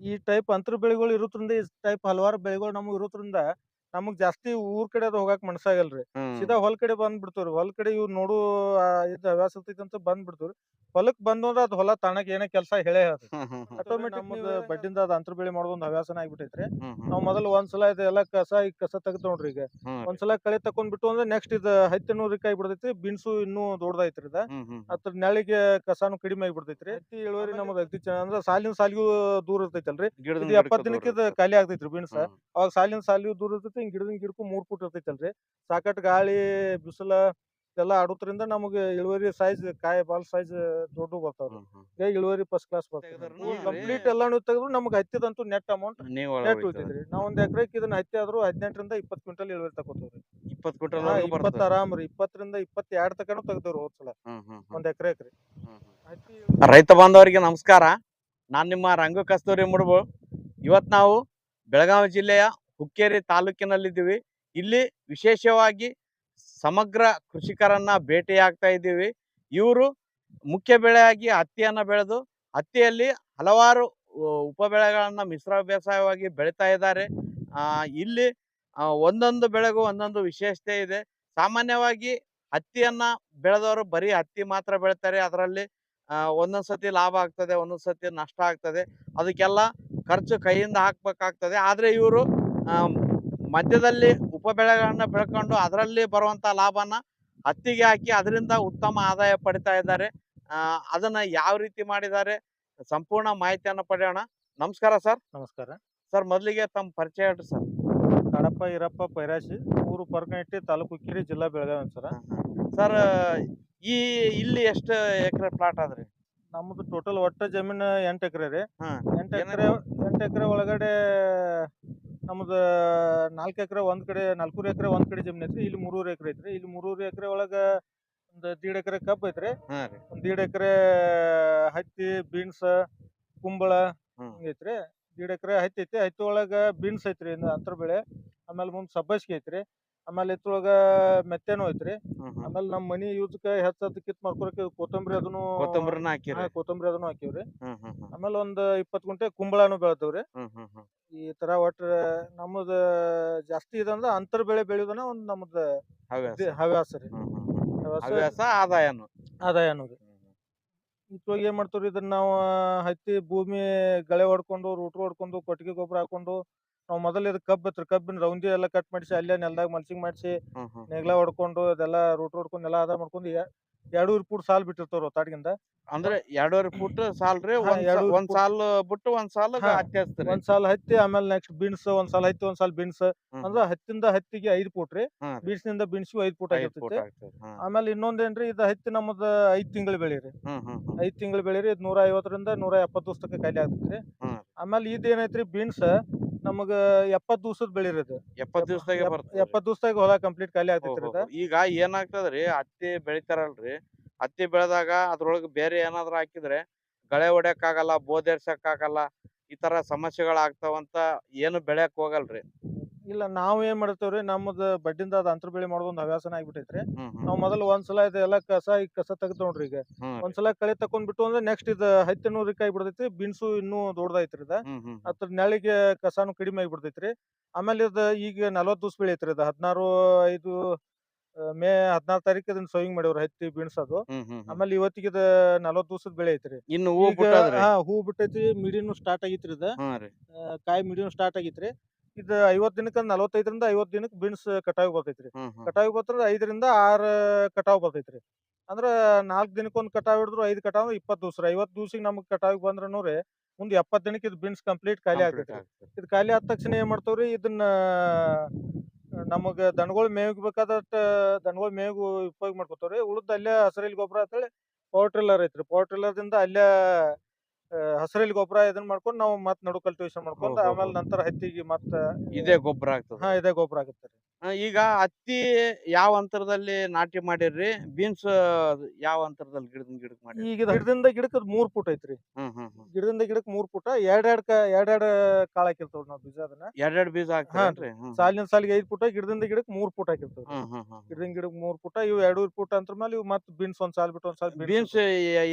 ಈ ಟೈಪ್ ಅಂತರ ಬೆಳೆಗಳು ಇರೋದ್ರಿಂದ ಈ ಟೈಪ್ ಹಲವಾರು ಬೆಳೆಗಳು ನಮಗೆ ಇರೋದ್ರಿಂದ ನಮಗ್ ಜಾಸ್ತಿ ಊರ್ ಕಡೆ ಅದು ಹೋಗಾಕ್ ಮನ್ಸಾಗಲ್ರಿ. ಸೀದಾ ಹೊಲ್ ಕಡೆ ಬಂದ್ ಬಿಡ್ತೇವ್ರಿ ಹೊಲ್ ಕಡೆ ಇವ್ ನೋಡು ಆ, ಇದ್ ಹವ್ಯಾಸ ಇರ್ತೈತಿ ಅಂತ ಬಂದ್ ಬಿಡ್ತೇವ್ರಿ ಹೊಲಕ್ ಬಂದ್ರ ಅದ್ ಹೊಲ ತಾಣಕ್ ಏನೇ ಕೆಲಸ ಹೇಳೇ ಹ್ಮ್. ಆಟೋಮೆಟಿಕ್ ಬಡ್ಡಿಂದ ಅದ್ ಅಂತರ ಬೆಳೆ ಮಾಡೋದ್ ಒಂದ್ ಹವ್ಯಾಸನ ಆಗ್ಬಿಟ್ಟೈತ್ರಿ. ನಾವ್ ಮೊದಲ್ ಒಂದ್ಸಲ ಎಲ್ಲಾ ಕಸ ಈಗ ಕಸ ತೆಗ್ದ್ ನೋಡ್ರಿ ಈಗ. ಒಂದ್ಸಲ ಕಳೆ ತಕೊಂಡ್ ಬಿಟ್ಟು ಅಂದ್ರೆ ನೆಕ್ಸ್ಟ್ ಇದ್ ಹತ್ತಿ ನೂರಿಕಾಯಿ ಬಿಡ್ತೈತಿ ಬಿನ್ಸು ಇನ್ನೂ ದೊಡ್ಡದೈತ್ರಿ ಇದ. ಅದ್ರ ನೆಳಿಗೆ ಕಸಾನು ಕಡಿಮೆ ಆಗಿಬಿಡ್ತೈತ್ರಿ. ಹತ್ತಿ ಇಳುವರಿ ನಮ್ದು ಅಗದಿ ಚೆನ್ನಾಗ್ ಅಂದ್ರ ಸಾಲಿನ ಸಾಲಿಗೂ ದೂರ ಇರ್ತೈತಲ್ರಿ. ಇದು ಎಪ್ಪತ್ ದಿನಕ್ಕೆ ಖಾಲಿ ಆಗ್ತೈತ್ರಿ ಬಿನ್ಸ್. ಅವಾಗ ಸಾಲಿನ ಸಾಲಿಗೂ ದೂರ ಇರ್ತೈತಿ ಹಿಂಗ್ ಗಿಡದಿಂದ ಗಿಡಕ್ಕೂ ಮೂರ್ ಫುಟ್ ಇರ್ತೈತಲ್ರಿ ಸಾಕಟ್ ಗಾಳಿ ಬಿಸಿಲ ಎಲ್ಲ ಆಡೋದ್ರಿಂದ ನಮಗೆ ಇಳುವರಿ ಸೈಜ್ ಕಾಯಿ ಬಾಲ್ ಸೈಜ್ ದೊಡ್ಡ ಬರ್ತಾವ್ರಿ. ಈಗ ಇಳುವರಿ ಫಸ್ಟ್ ಕ್ಲಾಸ್ ಕಂಪ್ಲೀಟ್ ಎಲ್ಲಾನು ತೆಗೆದ್ರು ನಮ್ಗೆ ಹತ್ತಿದಂತೂ ನೆಟ್ ಅಮೌಂಟ್ ನೆಟ್. ಉಳಿತೈತ್ರಿ ನಾವ್ ಒಂದ್ ಎಕರೆಕ್ ಇದನ್ನ ಹತ್ತಿ ಆದ್ರೂ ಹದಿನೆಂಟರಿಂದ ಇಪ್ಪತ್ ಕ್ವಿಂಟಲ್ ಇಳುವರಿ ತಗೋತೀವ್ರಿ ಇಪ್ಪತ್ ಕ್ವಿಂಟಲ್ ಇಪ್ಪತ್ತ. ಆರಾಮ್ ರೀ ಇಪ್ಪತ್ತರಿಂದ ಇಪ್ಪತ್ತೆರಡು ತಕನು ತೆಗ್ದವ್ರು ಹೋದ್ಸಲ ಹ್ಮ್, ಹ್ಮ್, ಹ್ಮ್. ಒಂದ್ ಎಕರೆಕ್ ರೀ ಹ್ಮ್, ಹ್ಮ್. ರೈತ ಬಾಂಧವರಿಗೆ ನಮಸ್ಕಾರ ನಾನ್ ನಿಮ್ಮ ರಂಗ ಕಸ್ತೂರಿ ಮುಡುಬು ಇವತ್ ನಾವು ಬೆಳಗಾವಿ ಜಿಲ್ಲೆಯ ಹುಕ್ಕೇರಿ ತಾಲೂಕಿನಲ್ಲಿದ್ದೀವಿ. ಇಲ್ಲಿ ವಿಶೇಷವಾಗಿ ಸಮಗ್ರ ಕೃಷಿಕರನ್ನ ಭೇಟಿಯಾಗ್ತಾ ಇದ್ದೀವಿ. ಇವರು ಮುಖ್ಯ ಬೆಳೆಯಾಗಿ ಹತ್ತಿಯನ್ನು ಬೆಳೆದು, ಹತ್ತಿಯಲ್ಲಿ ಹಲವಾರು ಉಪ ಬೆಳೆಗಳನ್ನ ಮಿಶ್ರ ಬೇಸಾಯವಾಗಿ ಬೆಳೀತಾ ಇದ್ದಾರೆ. ಇಲ್ಲಿ ಒಂದೊಂದು ಬೆಳೆಗೂ ಒಂದೊಂದು ವಿಶೇಷತೆ ಇದೆ. ಸಾಮಾನ್ಯವಾಗಿ ಹತ್ತಿಯನ್ನ ಬೆಳೆದವರು ಬರೀ ಹತ್ತಿ ಮಾತ್ರ ಬೆಳಿತಾರೆ. ಅದರಲ್ಲಿ ಒಂದೊಂದು ಸತಿ ಲಾಭ ಆಗ್ತದೆ, ಒಂದೊಂದ್ಸತಿ ನಷ್ಟ ಆಗ್ತದೆ. ಅದಕ್ಕೆಲ್ಲ ಖರ್ಚು ಕೈಯಿಂದ ಹಾಕ್ಬೇಕಾಗ್ತದೆ. ಆದರೆ ಇವರು ಮಧ್ಯದಲ್ಲಿ ಉಪ ಬೆಳೆಗಳನ್ನ ಬೆಳ್ಕೊಂಡು ಅದರಲ್ಲಿ ಬರುವಂತ ಲಾಭನ ಹತ್ತಿಗೆ ಹಾಕಿ ಅದರಿಂದ ಉತ್ತಮ ಆದಾಯ ಪಡಿತಾ ಇದ್ದಾರೆ. ಅದನ್ನ ಯಾವ ರೀತಿ ಮಾಡಿದ್ದಾರೆ ಸಂಪೂರ್ಣ ಮಾಹಿತಿಯನ್ನ ಪಡೆಯೋಣ. ನಮಸ್ಕಾರ ಸರ್. ನಮಸ್ಕಾರ. ಸರ್ ಮೊದಲಿಗೆ ತಮ್ಮ ಪರಿಚಯ ಹೇಳ್ರಿ ಸರ್. ಕಡಪ್ಪ ಇರಪ್ಪ ಪೈರಾಶಿ ಊರು ಪರ್ಕನಟ್ಟಿ ತಾಲೂಕು ಕಿರಿ ಜಿಲ್ಲಾ ಬೆಳಗಾವಿ ಸರ್. ಸರ್ ಈ ಇಲ್ಲಿ ಎಷ್ಟು ಎಕರೆ ಪ್ಲಾಟ್ ಆದ್ರಿ? ನಮ್ದು ಟೋಟಲ್ ಒಟ್ಟ ಜಮೀನು ಎಂಟು ಎಕರೆ ರೀ. ಎಂಟು ಎಕರೆ ಎಂಟು ಎಕರೆ ಒಳಗಡೆ ನಮ್ದು ನಾಲ್ಕು ಎಕರೆ ಒಂದ್ ಕಡೆ ನಾಲ್ಕೂರು ಎಕರೆ ಒಂದ್ ಕಡೆ ಜಮೀನ್ ಐತ್ರಿ. ಇಲ್ಲಿ ಮೂರೂರು ಎಕರೆ ಐತ್ರಿ. ಇಲ್ಲಿ ಮೂರೂರು ಎಕರೆ ಒಳಗ ಒಂದ್ ದೀಡ್ ಎಕರೆ ಕಬ್ಬ್ ಐತ್ರಿ. ಹಾ ರೀ. ಒಂದ್ ದೀಡ್ ಎಕರೆ ಹತ್ತಿ ಬೀನ್ಸ್ ಕುಂಬಳ ಹ್ಮ್. ಐತ್ರಿ. ದೀಡ್ ಎಕರೆ ಹತ್ತಿ ಐತಿ. ಹತ್ತಿ ಒಳಗ ಬೀನ್ಸ್ ಐತ್ರಿ ಇನ್ನು ಅಂತರ ಬೆಳೆ. ಆಮೇಲೆ ಮುಂದ್ ಸಬ್ಬಸ್ಗಿ ಐತ್ರಿ. ಆಮೇಲೆ ಇತ್ರೊಳಗ ಮೆತ್ತೇನು ಐತ್ರಿ. ಆಮೇಲೆ ನಮ್ಮ ಮನಿ ಯೂಸ್ಕ ಹೆಚ್ಚ ಕಿತ್ ಮಾಡ್ಕೊಳಕ್ಕೆ ಕೊತ್ತಂಬರಿ ಅದನ್ನು ಕೊತ್ತಂಬರಿನ ಹಾ, ಹಾಕಿರಿ ಕೊತ್ತಂಬರಿ ಅದನ್ನು ಹಾಕಿವ್ರಿ. ಹ್ಮ್ ಹ್ಮ್ ಹ್ಮ್. ಆಮೇಲೆ ಒಂದ್ ಇಪ್ಪತ್ ಗುಂಟೆ ಕುಂಬಳಾನು ಬೆಳ್ತೇವ್ರಿ ಹ್ಮ್ ಹ್ಮ್ ಹ್ಮ್. ಈ ತರ ಒಟ್ಟ ನಮ್ದ ಜಾಸ್ತಿ ಇದಂದ್ರ ಅಂತರ್ ಬೆಳೆ ಬೆಳೆಯೋದನ್ನ ಒಂದ್ ನಮ್ದ ಹವ್ಯಾಸ. ಹವ್ಯಾಸ ರೀ. ಹ್ಮ್ ಹ್ಮ್ ಹ್ಮ್. ಹವ್ಯಾಸ ಹವ್ಯಾಸ ಆದಾಯನು. ಆದಾಯನು ರೀ. ಇವಾಗ ಏನ್ ಮಾಡ್ತೇವ್ರಿ ಇದನ್ನ ನಾವು ಹತ್ತಿ ಭೂಮಿ ಗಳೆ ಹೊಡ್ಕೊಂಡು ರೂಟ್ರು ಹೊಡ್ಕೊಂಡು ಕೊಟ್ಟಿಗೆ ಗೊಬ್ಬರ ಹಾಕೊಂಡು ನಾವು ಮೊದಲ ಇದು ಕಬ್ಬ್ ಐತ್ರಿ ಕಬ್ಬಿನ ರೌಂದಿ ಎಲ್ಲ ಕಟ್ ಮಾಡಿಸಿ ಅಲ್ಲೇ ನೆಲದಾಗ ಮಲ್ಚಿಂಗ್ ಮಾಡಿಸಿ ಹ್ಮ್ ಹ್ಮ್. ನೆಗ್ಲ ಹೊಡ್ಕೊಂಡು ಅದೆಲ್ಲ ರೂಟ್ ಹೊಡ್ಕೊಂಡು ಎಲ್ಲಾ ಅದ ಮಾಡ್ಕೊಂಡು ಎ- ಎರಡೂವರೆ ಫೂಟ್ ಸಾಲ್ ಬಿಟ್ಟಿರ್ತಾರ ತಾಡ್ಗಿಂದ ಅಂದ್ರೆ ಎರಡೂವರೆ ಫುಟ್ ಸಾಲ್ರಿ ಹಾ, ಒಂದ್ ಸಾ- ಎರಡೂವರೆ ಒಂದ್ ಫುಟ್. ಸಾಲ್ ಬಿಟ್ಟು ಒಂದ್ ಸಾಲ್ ಹಾ, ಒಂದ್ ಸಾಲ್ ಹತ್ತಿ ಆಮೇಲೆ ನೆಕ್ಸ್ಟ್ ಬೀನ್ಸ್ ಒಂದ್ ಸಾಲ್ ಹತ್ತಿ ಒಂದ್ ಸಾಲ್ ಬೀನ್ಸ್ ಹ್ಮ್ ಅಂದ್ರ ಹತ್ತಿಂದ ಹತ್ತಿಗೆ ಐದ್ ಫೂಟ್ ರೀ ರೀ. ಬೀನ್ಸ್ನಿಂದ ಬೀನ್ಸ್ ಐದ್ ಫೂಟ್ ಐದ್ ಫುಟ್ ಆಗಿರ್ತೈತಿ ಆಗ್ತದೆ ಹಾ. ಆಮೇಲೆ ಇನ್ನೊಂದೇನ್ರಿ ಇದು ಹತ್ತಿ ನಮ್ಮದ ಐದ್ ತಿಂಗಳು ಬೆಳೆ ರೀ ಹ್ಮ್ ಹ್ಮ್ ಹ್ಮ್. ಐದ್ ತಿಂಗಳು ಬೆಳೆ ರೀ ಇದು ನೂರ ಐವತ್ತರಿಂದ ನೂರ ಎಪ್ಪತ್ತು ದಿವಸಕ್ಕೆ ಖಾಲಿ ಆಗ್ತೈತ್ರಿ ಹ್ಮ್. ಆಮೇಲೆ ಇದ್ ಏನೈತ್ರಿ ಬೀನ್ಸ್ ನಮಗ ಎಪ್ಪತ್ ದಿವಸದ ಬೆಳಿ ರೀ ಎಪ್ಪತ್ ದಿವಸದಾಗ ಬರ್ತದೆ ಎಪ್ಪತ್ ದಿವಸದಾಗ ಹೊಲ ಕಂಪ್ಲೀಟ್ ಖಾಲಿ ಆಗ್ತೈತ್ರಿ ಈಗ ಏನಾಗ್ತದ್ರಿ ಹತ್ತಿ ಬೆಳಿತಾರಲ್ರಿ. ಹತ್ತಿ ಬೆಳೆದಾಗ ಅದ್ರೊಳಗ ಬೇರೆ ಏನಾದ್ರು ಹಾಕಿದ್ರೆ ಗಳೆ ಹೊಡ್ಯಕ್ ಆಗಲ್ಲ ಬೋಧೆರ್ಸಕ್ ಆಗಲ್ಲ ಈ ತರ ಸಮಸ್ಯೆಗಳು ಆಗ್ತಾವಂತ ಏನು ಬೆಳ್ಯಾಕ್ ಹೋಗಲ್ರಿ. ಇಲ್ಲ ನಾವ್ ಏನ್ ಮಾಡ್ತೇವ್ರಿ ನಮ್ದ ಬಡ್ಡಿಂದ ಅದ ಅಂತರ ಬೆಳೆ ಮಾಡೋದ್ ಒಂದ್ ಹವ್ಯಾಸನ ಆಗ್ಬಿಟ್ಟೈತ್ರಿ ನಾವ್ ಮೊದಲು ಒಂದ್ಸಲ ಇದೆಲ್ಲ ಕಸ ಈಗ ಕಸ ತೆಗ್ದ್ ನೋಡ್ರಿ ಈಗ. ಒಂದ್ ಸಲಾ ಒಂದ್ಸಲ ಕಳೆ ತಕೊಂಡ್ ಬಿಟ್ಟು ಅಂದ್ರೆ ನೆಕ್ಸ್ಟ್ ಇದ ಹತ್ತಿ ನೂರಿಕಾಯಿ ಬಿಡ್ತೈತಿ ಬೀನ್ಸು ಇನ್ನೂ ದೊಡ್ಡದೈತ್ರಿ ಇದ. ಅದ್ರ ನೆಳಿಗೆ ಕಸಾನು ಕಡಿಮೆ ಆಗಿಬಿಡ್ತೈತ್ರಿ. ಆಮೇಲೆ ಇದ ಈಗ ನಲವತ್ತು ದಿವಸ ಬೆಳೆ ಐತ್ರಿ ಇದ ಹದಿನಾರು ಐದು ಮೇ ಹದಿನಾರು ತಾರೀಕು ಇದನ್ನ ಸೋಯಿಂಗ್ ಮಾಡಿವ್ರಿ ಹತ್ತಿ ಬೀನ್ಸ್ ಅದು. ಆಮೇಲೆ ಇವತ್ತಿಗೆ ಇದ ನಲವತ್ತು ದಿವಸದ ಬೆಳೆ ಐತ್ರಿ ಇನ್ನು ಹೂ ಬಿಟ್ಟೈತಿ ಮಿಡಿನು ಸ್ಟಾರ್ಟ್ ಆಗೈತ್ರಿ ಇದ. ಕಾಯಿ ಮಿಡಿನು ಸ್ಟಾರ್ಟ್ ಆಗೈತ್ರಿ. ಇದ ಐವತ್ ದಿನಕ್ಕ ನಲವತ್ತೈದರಿಂದ ಐವತ್ ದಿನಕ್ಕೆ ಬೀನ್ಸ್ ಕಟಾವ್ ಬರ್ತೈತ್ರಿ. ಕಟಾವ್ ಬರ್ತಂದ್ರ ಐದರಿಂದ ಆರ್ ಕಟಾವ್ ಬರ್ತೈತ್ರಿ. ಅಂದ್ರ ನಾಲ್ಕ್ ದಿನಕ್ಕೊಂದ್ ಕಟಾವ್ ಹಿಡಿದ್ರು ಐದ್ ಕಟಾವ್ ಇಪ್ಪತ್ ದಿವ್ಸ ಐವತ್ ದಿವ್ಸಿಗೆ ನಮ್ಗ್ ಕಟಾವ್ ಬಂದ್ರ ನೋಡ್ರಿ ಮುಂದ್ ಎಪ್ಪತ್ ದಿನಕ್ಕೆ ಇದು ಬೀನ್ಸ್ ಕಂಪ್ಲೀಟ್ ಖಾಲಿ ಆಗ್ತೈತ್ರಿ. ಇದು ಖಾಲಿ ಆದ ತಕ್ಷಣ ಏನ್ ಮಾಡ್ತಾವ್ರಿ ಇದನ್ನ ನಮಗ ದನಗಳು ಮೇವಿಗೆ ಬೇಕಾದಷ್ಟ ದನಗಳು ಮೇವಿಗೂ ಉಪಯೋಗ ಮಾಡ್ಕೊತಾವ್ರಿ. ಉಳ್ದ ಅಲ್ಲೇ ಹಸರಿಲ್ ಗೊಬ್ಬರ ಅಂತೇಳಿ ಪವರ್ ಟ್ರಿಲ್ಲರ್ ಐತ್ರಿ. ಪವರ್ ಟ್ರಿಲ್ಲರ್ದಿಂದ ಅಲ್ಲೇ ಹಸರಲ್ಲಿ ಗೊಬ್ಬರ ಇದನ್ನ ಮಾಡ್ಕೊಂಡು ನಾವು ಮತ್ ನಡು ಕಲ್ಟಿವೇಶನ್ ಮಾಡ್ಕೊಂಡು ಆಮೇಲೆ. ನಂತರ ಹತ್ತಿಗೆ ಮತ್ತ ಇದೇ ಗೊಬ್ಬರ ಆಗ್ತದೆ. ಹಾ ಇದೇ ಗೊಬ್ಬರ ಆಗುತ್ತೆ ರೀ. ಆ, ಈಗ ಹತ್ತಿ ಯಾವ ಅಂತರದಲ್ಲಿ ನಾಟಿ ಮಾಡಿರ್ರಿ? ಬೀನ್ಸ್ ಯಾವ ಅಂತರದಲ್ಲಿ ಗಿಡದಿಂದ ಗಿಡಕ್ ಮಾಡಿ ಈಗ ಇದು ಗಿಡದಿಂದ ಗಿಡಕ್ಕೆ ಮೂರ್ ಫುಟ್ ಐತ್ರಿ. ಹ್ಮ್ ಹ್ಮ್ ಹ್ಮ್. ಗಿಡದಿಂದ ಗಿಡಕ್ಕೆ ಮೂರ್ ಫುಟ್ ಎರಡ್ ಎರಡ್ ಕ ಎರಡ್ ಎರಡ್ ಕಾಳ ಹಾಕಿರ್ತೇವ್ ನಾವು ಬೀಜ ಅದನ್ನ. ಎರಡೆರಡ್ ಬೀಜ ಹಾಕ್ತೀರೇನ್ರಿ ಹ್ಮ್. ಸಾಲಿನ ಸಾಲಿಗೆ ಐದ್ ಫುಟ್ ಗಿಡದಿಂದ ಗಿಡಕ್ಕೆ ಮೂರ್ ಫುಟ್ ಹಾಕಿರ್ತೇವ್ ಹ್ಮ್ ಹ್ಮ್ ಹ್ಮ್ ಗಿಡದಿಂದ ಗಿಡಕ್ಕೆ ಮೂರ್ ಫುಟ ಇವು ಎರಡು ಫುಟ್ ಅಂತರ ಮೇಲೆ ಇವು ಮತ್ತ್ ಬೀನ್ಸ್ ಒಂದ್ ಸಾಲ್ ಬಿಟ್ಟು ಒಂದ್ ಸಾಲ್ ಬೀನ್ಸ್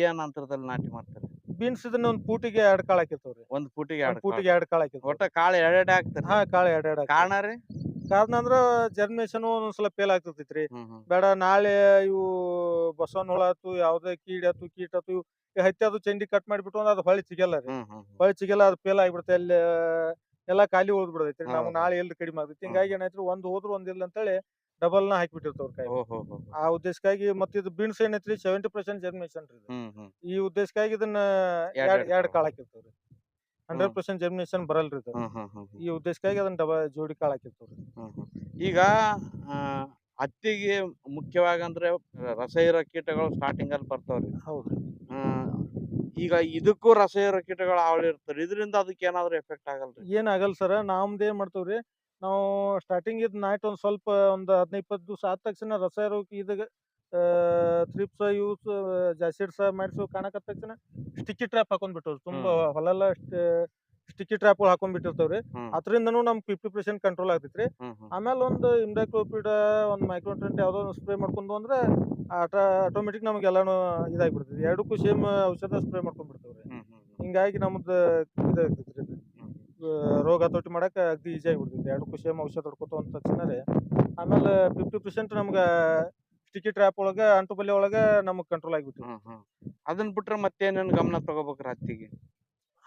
ಏನ್ ಅಂತರದಲ್ಲಿ ನಾಟಿ ಮಾಡ್ತಾರೆ? ಬೀನ್ಸ್ ಇದನ್ನ ಒಂದ್ ಪೂಟಿಗೆ ಎರಡ್ ಕಾಳ ಹಾಕಿರ್ತಾವ್ರಿ. ಒಂದ್ ಪೂಟಿಗೆ ಎರಡ್ ಪೂಟಿಗೆ ಎರಡ್ ಕಾಳು ಹಾಕಿರ್ತಾವ ಒಟ್ಟ ಕಾಳು ಎರಡ್ ಹಾಕ್ತಾರ. ಹಾ ಕಾಳು ಎರಡ್ ಎರಡ್. ಕಾರಣ ರೀ? ಕಾರಣ ಅಂದ್ರ ಜರ್ಮಿನೇಷನ್ ಒಂದೊಂದ್ಸಲ ಫೇಲ್ ಆಗ್ತಿರ್ತೈತ್ರಿ. ಬೇಡ ನಾಳೆ ಇವು ಬಸವನ ಹುಳ ಆತು ಯಾವ್ದೇ ಕೀಡ್ ಆತು ಕೀಟ ಆತು ಇವು ಹತ್ತಿ ಅದು ಚಂಡಿ ಕಟ್ ಮಾಡಿಬಿಟ್ಟು ಅಂದ್ರೆ ಅದು ಹೊಳಿ ಸಿಗಲ್ಲ ರೀ. ಹೊಳಿ ಸಿಗಲ್ಲ ಅದು ಫೇಲ್ ಆಗಿಬಿಡುತ್ತೆ ಅಲ್ಲಿ ಎಲ್ಲಾ ಖಾಲಿ ಉಳ್ದ್ ಬಿಡತೈತ್ರಿ ನಮ್ಗ್ ನಾಳೆ ಎಲ್ಲಿ ಕಡಿಮೆ ಆಗ್ತೈತಿ. ಹಿಂಗಾಗಿ ಏನಾಯ್ತ್ರಿ ಒಂದ್ ಹೋದ್ರು ಒಂದ್ ಇಲ್ಲ ಅಂತೇಳಿ ಡಬಲ್ನ ಹಾಕಿಬಿಟ್ಟಿರ್ತಾವ್ರಿ ಕಾಯಿ ಆ ಉದ್ದೇಶಕ್ಕಾಗಿ ಮತ್ತೆ ಇದು ಬೀನ್ಸ್ ಏನೈತ್ರಿ ಸೆವೆಂಟಿ ಪರ್ಸೆಂಟ್ ಜರ್ಮಿನೇಷನ್ ರೀ ಈ ಉದ್ದೇಶಕ್ಕಾಗಿ ಇದನ್ನ ಎರಡ್ ಕಾಳು. ಹಾಕಿರ್ತಾವ್ರಿ ಹಂಡ್ರೆಡ್ ಪರ್ಸೆಂಟ್ ಜರ್ಮಿನೇಷನ್ ಬರಲ್ರಿ ಇದು. ಈ ಉದ್ದೇಶಕ್ಕಾಗಿ ಅದನ್ನ ಡಬಲ್ ಜೋಡಿ ಕಾಳು ಹಾಕಿರ್ತಾವ್ರಿ. ಈಗ ಹತ್ತಿಗೆ ಮುಖ್ಯವಾಗಿ ಅಂದ್ರೆ ರಸ ಇರೋ ಕೀಟಗಳು ಸ್ಟಾರ್ಟಿಂಗ್ ಅಲ್ಲಿ ಬರ್ತಾವ್ರಿ ಹೌದ್ರಿ ಈಗ ಇದಕ್ಕೂ ರಸ ಇರೋ ಕೀಟಗಳು ಅವಳಿ ಇರ್ತಾರೆ ಇದರಿಂದ ಅದಕ್ಕೆ ಏನಾದ್ರು ಎಫೆಕ್ಟ್ ಆಗಲ್ರಿ? ಏನಾಗಲ್ಲ ಸರ್. ನಮ್ದು ಏನ್ ಮಾಡ್ತೇವ್ರಿ ನಾವು ಸ್ಟಾರ್ಟಿಂಗ್ ಇದ್ ನೈಟ್ ಒಂದು ಸ್ವಲ್ಪ ಒಂದ್ ಹದಿನೈದು ಇಪ್ಪತ್ತು ದಿವಸ ಆದ ತಕ್ಷಣ ರಸ ಇದ್ ಇದಾಗ ಥ್ರಿಪ್ಸ್ ಯೂಸ್ ಜಾಸಿಡ್ಸ ಮಾಡಿಸು ಕಾಣಕತ್ತ ತಕ್ಷಣ ಸ್ಟಿಕ್ಕಿ ಟ್ರ್ಯಾಪ್ ಹಾಕೊಂಡ್ ತುಂಬ ತುಂಬಾ ಹೊಲೆಲ್ಲ ಸ್ಟಿಕ್ಕಿ ಟ್ರಾಪ್ ಹಾಕೊಂಡ್ ಬಿಟ್ಟಿರ್ತೇವ್ರಿ. ಅದ್ರಿಂದನು ನಮ್ ಫಿಫ್ಟಿ ಪರ್ಸೆಂಟ್ ಕಂಟ್ರೋಲ್ ಆಗ್ತೈತ್ರಿ. ಆಮೇಲೆ ಒಂದು ಇಂಡಾಕ್ಲೋಪಿಡ್ ಒಂದ್ ಮೈಕ್ರೋಟ್ರೆಂಟ್ ಯಾವುದೋ ಒಂದು ಸ್ಪ್ರೇ ಮಾಡ್ಕೊಂಡು ಅಂದ್ರೆ ಆಟೋಮೆಟಿಕ್ ನಮ್ಗೆ ಎಲ್ಲಾನು ಇದಾಗ್ಬಿಡ್ತೈತಿ. ಎರಡಕ್ಕೂ ಸೇಮ್ ಔಷಧ ಸ್ಪ್ರೇ ಮಾಡ್ಕೊಂಡ್ ಬಿಡ್ತೇವ್ರಿ. ಹ್ಮ್ ಹ್ಮ್ ಹ್ಮ್. ಹಿಂಗಾಗಿ ನಮ್ದು ಇದಾಗ್ತೈತ್ರಿ ಇದು. ರೋಗ ಹತೋಟಿ ಮಾಡೋಕೆ ಅಗ್ದಿ ಈಜಿ ಆಗಿಬಿಡ್ತೈತಿ. ಎರಡು ಸೇಮ್ ಔಷಧ ಹೊಡ್ಕೊತ ಅಂತ ತಕ್ಷಣರೇ ಆಮೇಲೆ ಫಿಫ್ಟಿ ಪರ್ಸೆಂಟ್ ನಮ್ಗೆ ಸ್ಟಿಚಿ ಟ್ರ್ಯಾಪ್ ಒಳಗೆ ಅಂಟು ಒಳಗೆ ಒಳಗ ನಮಗ್ ಕಂಟ್ರೋಲ್ ಆಗಿಬಿಟ್ಟು ಹ್ಮ್ ಹ್ಮ್. ಅದನ್ ಬಿಟ್ರೆ ಮತ್ತೇನೇನ್ ಗಮನ ತಗೋಬೇಕ್ರಿ ಹತ್ತಿಗೆ?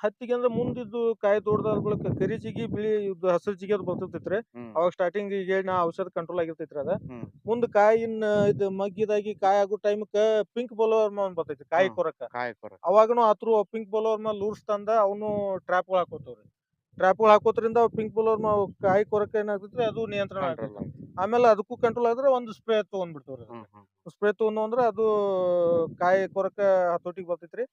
ಹತ್ತಿಗೆ ಅಂದ್ರೆ ಮುಂದಿದ್ದು ಕಾಯಿ ದೊಡ್ಡದಾದ ಬಳಿಕ ಕರಿ ಜಿಗಿ ಬಿಳಿ ಇದು ಹಸಿರು ಜಿಗಿ ಅದು ಬರ್ತಿರ್ತೈತ್ರಿ. ಹ್ಮ್. ಅವಾಗ ಸ್ಟಾರ್ಟಿಂಗ್ ಈಗ ನಾ ಔಷಧ ಕಂಟ್ರೋಲ್ ಆಗಿರ್ತೈತ್ರಿ ಅದ. ಮುಂದ ಮುಂದ್ ಕಾಯಿನ ಇದು ಮಗ್ಗಿದಾಗಿ ಕಾಯಿ ಆಗೋ ಟೈಮ್ಕ ಪಿಂಕ್ ಬಲೋವರ್ ಒಂದ್ ಬರ್ತೈತಿ ಕಾಯಿ ಹ್ಮ್. ಕೊರಕ. ಕಾಯಿ ಕೊರ ಅವಾಗನು ಆತ್ರು ಪಿಂಕ್ ಬಲೋವರ್ ಮೇಲೆ ಲೂರ್ಸ್ ತಂದ ಅವನು ಟ್ರ್ಯಾಪ್ಗಳು ಹಾಕೋತಾವ್ರಿ. ಟ್ರ್ಯಾಪ್ಗಳು ಹಾಕೋದ್ರಿಂದ ಪಿಂಕ್ ಬಲೋವರ್ ಕಾಯಿ ಕೊರಕ ಏನಾಗ್ತೈತ್ರಿ ಅದು ನಿಯಂತ್ರಣ ಆಗ್ತೈತಿ ಆಮೇಲೆ ಅದಕ್ಕೂ ಕಂಟ್ರೋಲ್ ಆದ್ರೆ ಒಂದು ಸ್ಪ್ರೇ ತಗೊಂಡ್ಬಿಡ್ತವ್ರಿ ಸ್ಪ್ರೇ ತಗೊಂಡು ಅಂದ್ರೆ ಅದು ಕಾಯಿ ಕೊರಕ ಹತೋಟಿಗೆ ಬರ್ತೈತ್ರಿ.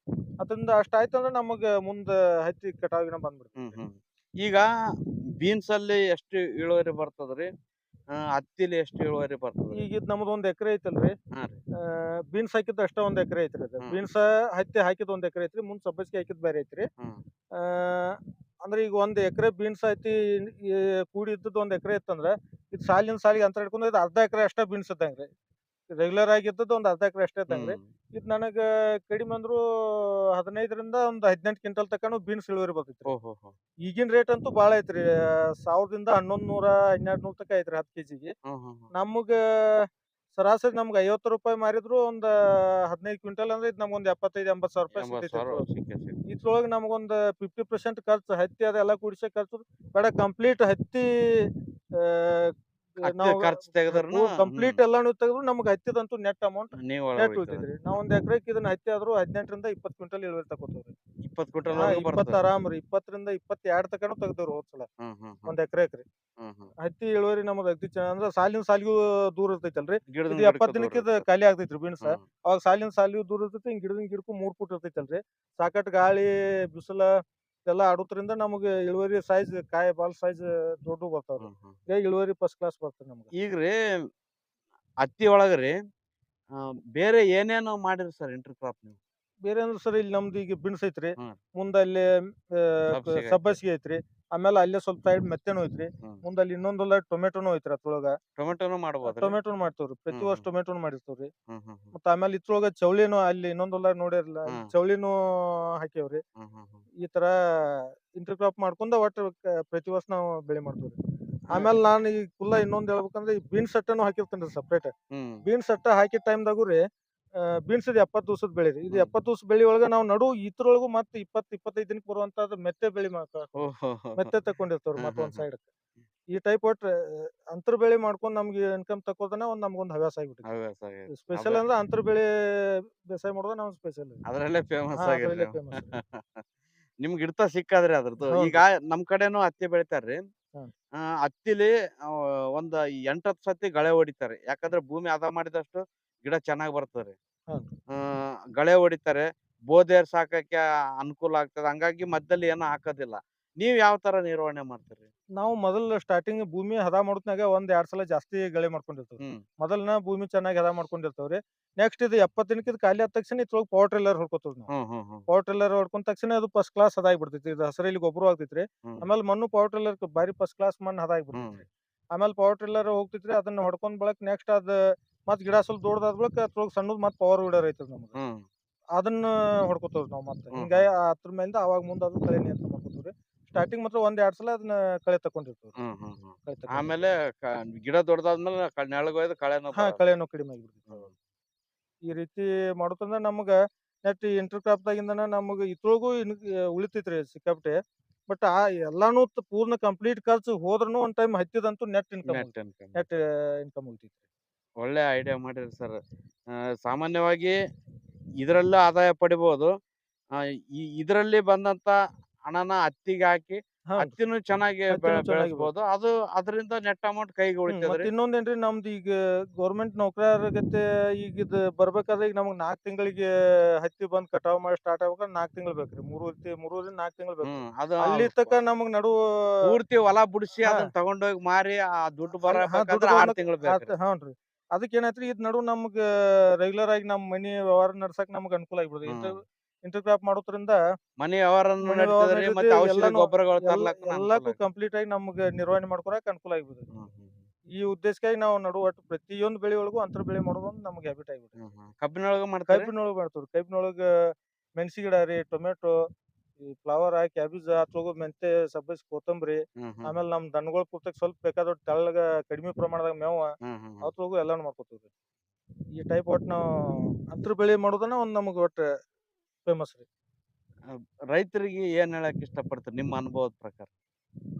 ಅದರಿಂದ ಅಷ್ಟ ಆಯ್ತಂದ್ರೆ ಅಂದ್ರೆ ನಮಗ ಮುಂದ ಹತ್ತಿ ಕಟಾವಿನ ಬಂದ್ಬಿಡ್ತೈತಿ. ಈಗ ಬೀನ್ಸ್ ಅಲ್ಲಿ ಎಷ್ಟು ಇಳುವರಿ ಬರ್ತದ್ರಿ? ಹತ್ತಿಲಿ ಎಷ್ಟು ಇಳುವರಿ ಬರ್ತದೆ ಈಗ ಇದ್ ನಮ್ದು ಒಂದ್ ಎಕರೆ ಐತಲ್ರಿ. ಬೀನ್ಸ್ ಹಾಕಿದ್ ಅಷ್ಟ ಒಂದ್ ಎಕರೆ ಐತ್ರಿ ಅದು. ಬೀನ್ಸ್ ಹತ್ತಿ ಹಾಕಿದ್ ಒಂದ್ ಎಕರೆ ಐತ್ರಿ. ಮುಂದ್ ಸಬ್ಬಸ್ಗೆ ಹಾಕಿದ್ ಬೇರೆ ಐತ್ರಿ. ಅಂದ್ರೆ ಈಗ ಒಂದ್ ಎಕರೆ ಬೀನ್ಸ್ ಐತಿ ಕೂಡಿದ್ದದ್ದು ಒಂದ್ ಎಕರೆ ಇತ್ತಂದ್ರ ಇದು ಸಾಲಿನ ಸಾಲಿಗೆ ಅಂತರ ಹಿಡ್ಕೊಂಡು ಇದು ಅರ್ಧ ಎಕರೆ ಅಷ್ಟೇ ಬೀನ್ಸ್ ಇದ್ದಂಗ್ರಿ ರೆಗ್ಯುಲರ್ ಆಗಿದ್ದದ್ದು ಒಂದು ಒಂದ್ ಅರ್ಧ ಎಕರೆ ಅಷ್ಟೇ ಇದ್ದಂಗ್ರಿ ರೀ. ಇದು ನನಗ ಕಡಿಮೆ ಅಂದ್ರು ಹದಿನೈದರಿಂದ ಒಂದ್ ಹದಿನೆಂಟು ಕ್ವಿಂಟಲ್ ತನಕನು ಬೀನ್ಸ್ ಇಳುವರಿ ಬರ್ತೈತಿ ಈಗಿನ ರೇಟ್ ಅಂತೂ ಬಾಳ ಐತ್ರಿ ಸಾವಿರದಿಂದ ಹನ್ನೊಂದ್ ನೂರ ಹನ್ನೆರಡು ನೂರ ತನಕ ಐತ್ರಿ ಹತ್ತು ಕೆಜಿಗೆ. ನಮಗ ಸರಾಸರಿ ನಮ್ಗೆ ಐವತ್ತು ರೂಪಾಯಿ ಮಾರಿದ್ರು ಒಂದ್ ಹದಿನೈದು ಕ್ವಿಂಟಲ್ ಅಂದ್ರೆ ಇದು ನಮ್ಗೊಂದು ಎಪ್ಪತ್ತೈದು ಎಂಬತ್ತು ಸಾವಿರ ರೂಪಾಯಿ ಸಿಗ್ತೈತಿ. ಇದ್ರೊಳಗೆ ನಮಗೊಂದ್ ಫಿಫ್ಟಿ ಪರ್ಸೆಂಟ್ ಖರ್ಚು ಹತ್ತಿ ಅದೆಲ್ಲ ಕೂಡಿಸಿ ಖರ್ಚು ಬೇಡ ಕಂಪ್ಲೀಟ್ ಹತ್ತಿ ಖರ್ಚು ತೆಗೆದ್ರು ಕಂಪ್ಲೀಟ್ ಎಲ್ಲಾನು ತೆಗೆದ್ರು ನಮ್ಗೆ ಹತ್ತಿದಂತೂ ನೆಟ್ ಅಮೌಂಟ್ ನೀವು ನೆಟ್ ಉಳಿತೈತ್ರಿ ನಾವ್ ಒಂದ್ ಎಕರೆಕ್ ಇದನ್ನ ಹತ್ತಿ ಆದ್ರು ಹದಿನೆಂಟರಿಂದ ಇಪ್ಪತ್ ಕ್ವಿಂಟಲ್ ಇಳುವರಿ ತಗೋತೀವ್ರಿ. ಇಪ್ಪತ್ ಕ್ವಿಂಟಲ್ ಇಪ್ಪತ್ತು ಆರಾಮ್ ರೀ ಇಪ್ಪತ್ತರಿಂದ ಇಪ್ಪತ್ತೆರಡು ತಕನು ತೆಗ್ದವ್ರಿ ಹೋದ್ ಸಲ ಹ್ಮ್ ಹ್ಮ್ ಹ್ಮ್. ಒಂದ್ ಎಕರೆಕ್ ರೀ. ಹತ್ತಿ ಇಳುವರಿ ನಮ್ದು ಅಗ್ದಿ ಚೆನ್ನಾಗ್ ಅಂದ್ರೆ ಸಾಲಿನ ಸಾಲಿಗೂ ದೂರ ಇರ್ತೈತಲ್ರಿ. ಗಿಡದ ಇದು ಗಿಡಕ್ಕೆ ಎಪ್ಪತ್ತು ದೂರ ದಿನಕ್ಕೆ ಖಾಲಿ ಆಗ್ತೈತ್ರಿ ಬೀನ್ಸ್. ಅವಾಗ ಸಾಲಿನ ಸಾಲಿಗೂ ದೂರ ಇರ್ತೈತಿ ಹಿಂಗ್ ಗಿಡದಿಂದ ಗಿಡಕ್ಕೂ ಮೂರ್ ಫುಟ್ ಇರ್ತೈತಲ್ರಿ. ಸಾಕಟ್ ಗಾಳಿ ಬಿಸಿಲ ಎಲ್ಲ ಆಡೋದ್ರಿಂದ ನಮಗೆ ಇಳುವರಿ ಸೈಜ್ ಕಾಯಿ ಬಾಲ್ ಸೈಜ್ ದೊಡ್ಡ ಬರ್ತಾವ್ರಿ. ಈಗ ಇಳುವರಿ ಫಸ್ಟ್ ಕ್ಲಾಸ್ ಬರ್ತದೆ ನಮ್ಗೆ ಈಗ್ರಿ ಹತ್ತಿ ಒಳಗ್ರಿ ರೀ ಬೇರೆ ಏನೇನು ಮಾಡಿರಿ ಸರ್ ಇಂಟರ್ ಕ್ರಾಪ್ ನೀವು ಬೇರೆ ಅಂದ್ರೆ ಸರ್ ಇಲ್ಲಿ ನಮ್ದು ಈಗ ಬಿನ್ಸ್ ಐತ್ರಿ ಹ್ಮ್. ಮುಂದ ಅಲ್ಲಿ. ಸಬ್ಬಸಿಗೆ ಐತ್ರಿ ಆಮೇಲೆ ಅಲ್ಲೇ ಸ್ವಲ್ಪ ಸೈಡ್ ಮೆತ್ತೆನು ಐತ್ರಿ ಹ್ಮ್. ಮುಂದ ಅಲ್ಲಿ ಇನ್ನೊಂದಲ್ಲ ಟೊಮೆಟೊನು ಐತ್ರಿ ಅದ್ರೊಳಗ. ಟೊಮೆಟೊನು ಮಾಡ್ಬೋದು ಟೊಮೆಟೊ ಮಾಡ್ತೇವ್ರಿ. ಪ್ರತಿ ವರ್ಷ ಹ್ಮ್. ಟೊಮೆಟೊನು ಮಾಡಿರ್ತೇವ್ರಿ. ಹ್ಮ್ ಹ್ಮ್ ಹ್ಮ್. ಮತ್ತ ಆಮೇಲೆ ಇತ್ರೊಳಗ ಚೌಳಿನೂ ಅಲ್ಲಿ ಇನ್ನೊಂದಲ್ಲ ನೋಡಿರಲ್ಲ ಅಲ್ಲಿ ಹ್ಮ್. ಚೌಳಿನೂ ಹಾಕೇವ್ರಿ ಹ್ಮ್ ಹ್ಮ್ ಹ್ಮ್. ಈ ತರ ಇಂಟರ್ ಕ್ರಾಪ್ ಮಾಡ್ಕೊಂಡ ಒಟ್ಟು ಕ- ಪ್ರತಿ ವರ್ಷ ನಾವು ಬೆಳೆ ಮಾಡ್ತೇವ್ರಿ. ಆಮೇಲೆ ನಾನು ಈ ಕುಲ್ಲ ಇನ್ನೊಂದ್ ಹೇಳ್ಬೇಕಂದ್ರೆ ಈ ಬೀನ್ಸ್ ಅಟ್ಟನು ಹಾಕಿರ್ತೇನ್ರಿ ಸಪ್ರೇಟ್ ಹ್ಮ್. ಬೀನ್ಸ್ ಸಟ್ಟ ಹಾಕಿದ ಟೈಮ್ದಾಗೂ ರೀ ಬೀನ್ಸ್ ಇದು ಎಪ್ಪತ್ತು ದಿವಸದ ಬೆಳೆ ರೀ. ಇದು. ಎಪ್ಪತ್ತು ದಿವಸ ಬೆಳೆ ಒಳಗ ನಾವು ನಡು ಇದ್ರೊಳಗು ಮತ್ತೆ ಇಪ್ಪತ್ತು ಇಪ್ಪತ್ತೈದು ದಿನಕ್ಕೆ ಬರುವಂತದ್ದು ಮೆತ್ತೆ ಬೆಳೆ ಹೋ. ಮೆತ್ತೆ ತಕೊಂಡಿರ್ತಾವ್ರಿ ಹ್ಮ್, ಮತ್ತೆ ಒಂದ್ ಸೈಡ್ ಈ ಟೈಪ್ ಒಟ್ಟು ಅಂತರ್ ಬೆಳೆ ಮಾಡ್ಕೊಂಡು ನಮ್ಗೆ ಇನ್ಕಮ್ ತಕೋದನ ಒಂದ್ ನಮ್ಗೊಂದ್ ಹವ್ಯಾಸ ಆಗ್ಬಿಟ್ಟು. ಸ್ಪೆಷಲ್ ಅದ- ಅಂದ್ರೆ ಅಂತರ್ ಬೆಳೆ ಬೇಸಾಯ ಮಾಡೋದ ನಾವು ಸ್ಪೆಷಲ್ ಅದ್ರಲ್ಲೇ ಫೇಮಸ್ ನಿಮ್ಗೆ ಹಿಡ್ತ ಸಿಕ್ಕಾದ್ರಿ ಅದ್ರದ್ದು. ಈಗ ನಮ್ ಕಡೆನೂ ಹತ್ತಿ ಬೆಳಿತಾರ್ರಿ ಹತ್ತಿಲಿ ಒಂದ್ ಎಂಟತ್ತು ಸತಿ ಗಳೆ ಹೊಡಿತಾರೆ. ಯಾಕಂದ್ರೆ ಭೂಮಿ ಹದ ಮಾಡಿದಷ್ಟು ಗಿಡ ಚೆನ್ನಾಗ್. ಆ, ಗಳೆ ಹೊಡಿತಾರೆ ಬೋದೇರ್ ಸಾಕಕ್ಕೆ ಅನುಕೂಲ ಆಗ್ತದೆ. ಹಂಗಾಗಿ ಮಧ್ಯದಲ್ಲಿ ಏನು ಹಾಕೋದಿಲ್ಲ. ನೀವ್ ಯಾವ ತರ ನಿರ್ವಹಣೆ ಮಾಡ್ತೀರಿ? ನಾವು ಮೊದಲು ಸ್ಟಾರ್ಟಿಂಗ್ ಭೂಮಿ ಹದ ಮಾಡೋದ್ನಾಗ ಒಂದ್ ಎರಡ್ ಸಲ ಜಾಸ್ತಿ ಗಳೆ ಮಾಡ್ಕೊಂಡಿರ್ತೇವೆ ಮೊದಲನ ಭೂಮಿ ಚೆನ್ನಾಗಿ ಹದ ಮಾಡ್ಕೊಂಡಿರ್ತಾವ್ರಿ. ನೆಕ್ಸ್ಟ್ ಇದು ಎಪ್ಪತ್ತು ದಿನಕ್ಕೆ ಇದು ಖಾಲಿ ಆದ ತಕ್ಷಣ ಇತ್ತು ಪವರ್ ಟ್ರಿಲ್ಲರ್ ಹೊಡ್ಕೋತೀವಿ ನಾವು. ಪವರ್ ಟ್ರಿಲ್ಲರ್ ಹೊಡ್ಕೊಂಡ ತಕ್ಷಣ ಅದು ಫಸ್ಟ್ ಕ್ಲಾಸ್ ಹದ ಆಗ್ಬಿಡ್ತೈತಿ ಇದು ಹಸಿರಲ್ಲಿ ಗೊಬ್ಬರ ಆಗ್ತೈತ್ರಿ. ಆಮೇಲೆ ಮಣ್ಣು ಪವರ್ ಟ್ರಿಲ್ಲರ್ ಬಾರಿ ಫಸ್ಟ್ ಕ್ಲಾಸ್ ಮಣ್ಣು ಹದ ಆಗ್ಬಿಡ್ತೈತಿ ಆಮೇಲೆ ಪವರ್ ಟ್ರಿಲ್ಲರ್ ಹೋಗ್ತೈತ್ರಿ ಅದನ್ನ ಹೊಡ್ಕೊಂಡ್ ಬಳಕ ನೆಕ್ಸ್ಟ್ ಅದ್ ಮತ್ ಗಿಡ ಸ್ವಲ್ಪ ದೊಡ್ಡದಾದ ಬಳಿಕ ಅದ್ರೊಳಗೆ ಸಣ್ಣದ್ ಮತ್ ಪವರ್ ವೀಡರ್ ಐತ್ರಿ ನಮ್ಗೆ ಹ್ಮ್. ಅದನ್ನ ಹೊಡ್ಕೋತೇವ್ರಿ ನಾವು ಮತ್ತೆ. ಹ್ಮ್, ಹಿಂಗಾಗಿ ಅದ್ರ ಮೇಲಿಂದ ಅವಾಗ ಮುಂದ ಅದು ಕಳೆ ನಿಯಂತ್ರಣ ಮಾಡ್ಕೋತೀವ್ರಿ. ಸ್ಟಾರ್ಟಿಂಗ್ ಮಾತ್ರ ಒಂದ್ ಎರಡ್ ಸಲ ಅದನ್ನ ಕಳೆ ತಕೊಂಡಿರ್ತೀವ್ರಿ ಹ್ಮ್ ಹ್ಮ್ ಹ್ಮ್. ಕಳೆ ತಕೊಂಡ್ ಆಮೇಲೆ ಕ- ಗಿಡ ದೊಡ್ಡದಾದ್ಮೇಲೆ ಕಳೆ ಕಳೆನ ಹಾ ಬರೋದು. ಕಳೆನೂ ಕಡಿಮೆ ಆಗಿಬಿಡ್ತೈತಿ. ಹ್ಮ್. ಈ ರೀತಿ ಮಾಡೋದ್ರಿಂದ ನಮಗ ನೆಟ್ ಇಂಟರ್ ಕ್ರಾಪ್ದಾಗಿಂದನ ನಮಗ ಇದ್ರೊಳಗೂ ಇನ್ ಉಳಿತೈತ್ರಿ ಸಿಕ್ಕಾಪಟ್ಟೆ. ಬಟ್ ಆ ಎಲ್ಲಾನು ತ- ಪೂರ್ಣ ಕಂಪ್ಲೀಟ್ ಖರ್ಚು ಹೋದ್ರೂ ಒಂದ್ time ಹತ್ತಿದಂತೂ net income income. Net income ಉಳಿತೈತ್ರಿ. ಒಳ್ಳೆ ಐಡಿಯಾ ಮಾಡಿರಿ ಸರ್. ಸಾಮಾನ್ಯವಾಗಿ ಇದರಲ್ಲೂ ಆದಾಯ ಪಡಿಬಹುದು ಇದರಲ್ಲಿ ಬಂದಂತ ಹಣನ ಹತ್ತಿಗೆ ಹಾಕಿ ಹತ್ತಿನೂ ಚೆನ್ನಾಗಿ ಹತ್ತಿನೂ ಬೆಳೆ- ಚೆನ್ನಾಗಿ ಬೆಳೆಸ್ಬೋದು. ಅದು ಅದರಿಂದ ನೆಟ್ ಅಮೌಂಟ್ ಕೈಗೆ ಉಳಿತದೆ ಇನ್ನೊಂದೇನ್ರಿ ನಮ್ದು ಈಗ ಗೌರ್ಮೆಂಟ್ ನೌಕರಗತ್ತೆ ಈಗ ಇದು ಬರ್ಬೇಕಾದ್ರೆ ಈಗ ನಮ್ಗೆ ನಾಲ್ಕ್ ತಿಂಗಳಿಗೆ ಹತ್ತಿ ಬಂದ್ ಕಟಾವ್ ಮಾಡಿ ಸ್ಟಾರ್ಟ್ ಆಗ್ಬೇಕಾದ್ರೆ ನಾಲ್ಕ್ ತಿಂಗಳು ಬೇಕ್ರಿ. ಮೂರು ಮೂರರಿಂದ ನಾಲ್ಕ್ ತಿಂಗಳು ಬೇಕು. ಅದು ಅಲ್ಲಿ ತಕ್ಕ ನಮಗ್ ನಡುವ ಪೂರ್ತಿ ಹೊಲ ಬಿಡಿಸಿ. ಅದನ್ನ ತಗೊಂಡೋಗಿ ಮಾರಿ ಆ ದುಡ್ಡು ಬರ ಹಾ, ಆರ್ ತಿಂಗಳು ಬೇಕು ಹ್ಞೂನ್ರಿ. ಅದಕ್ಕೆ ಏನಾಯ್ತ್ರಿ ಇದ್ ನಡು ನಮ್ಗ ರೆಗ್ಯುಲರ್ ಆಗಿ ನಮ್ ಮನಿ ವ್ಯವಹಾರ ನಡ್ಸಕ್ ನಮ್ಗ್ ಅನುಕೂಲ ಆಗಿಬಿಡ್ರಿ ಇಂಟರ್ ಇಂಟರ್ ಕ್ರಾಪ್ ಮಾಡೋದ್ರಿಂದ ಮನಿ ವ್ಯವಹಾರ ನಡೀತದ್ರಿ ನಡೀತದೆ, ಮತ್ತೆ ಔಷಧಿ ಎಲ್ಲಾನು- ಗೊಬ್ಬರಗಳು ಎಲ್ಲ- ಎಲ್ಲಕ್ಕೂ ಕಂಪ್ಲೀಟ್ ಆಗಿ ನಮ್ಗ ನಿರ್ವಹಣೆ ಮಾಡ್ಕೊಳಕ್ ಅನುಕೂಲ ಆಗಿಬಿಡ್ರಿ ಹ್ಮ್ ಹ್ಮ್ ಈ ಉದ್ದೇಶಕ್ಕಾಗಿ ನಾವು ನಡು ಒಟ್ಟು ಪ್ರತಿಯೊಂದು ಬೆಳೆ ಒಳಗೂ ಅಂತರ ಬೆಳೆ ಮಾಡೋದೊಂದು ನಮಗೆ ಹ್ಯಾಬಿಟ್ ಆಗ್ಬಿಡ್ರಿ ಕಬ್ಬಿನೊಳಗ ಹ್ಮ್. ಕಬ್ಬಿನೊಳಗ ಮಾಡ್ತಾರೆ? ಕಬ್ಬಿನೊಳಗ ಮಾಡ್ತೀವಿ ಕಬ್ಬಿನೊಳಗ ಮೆಣಸಿ ಗಿಡ ರೀ ಟೊಮೆಟೊ ಈ ಫ್ಲವರ್ ಕ್ಯಾಬೇಜ್ ಅದ್ರೊಳಗು ಮೆಂತೆ ಸಬ್ಬಸ್ ಕೊತ್ತಂಬರಿ ಆಮೇಲೆ ನಮ್ ದನಗಳ ಪೂರ್ತಕ್ ಸ್ವಲ್ಪ ಬೇಕಾದ ತೆಳ್ಳಗ ಕಡಿಮೆ ಪ್ರಮಾಣದಾಗ ಮೇವ ಹ್ಮ್. ಎಲ್ಲಾನು ಮಾಡ್ಕೊತೀವಿ ಈ ಟೈಪ್ ಒಟ್ಟು ನಾವು ಅಂತರ ಬೆಳೆ ಮಾಡೋದನ್ನ ಒಂದು ನಮಗೆ ಒಟ್ಟು ಫೇಮಸ್ ರೀ. ರೈತರಿಗೆ ಏನ್ ಹೇಳಕ್ ಇಷ್ಟಪಡ್ತಾರೆ ನಿಮ್ಮ ಅನುಭವದ ಪ್ರಕಾರ?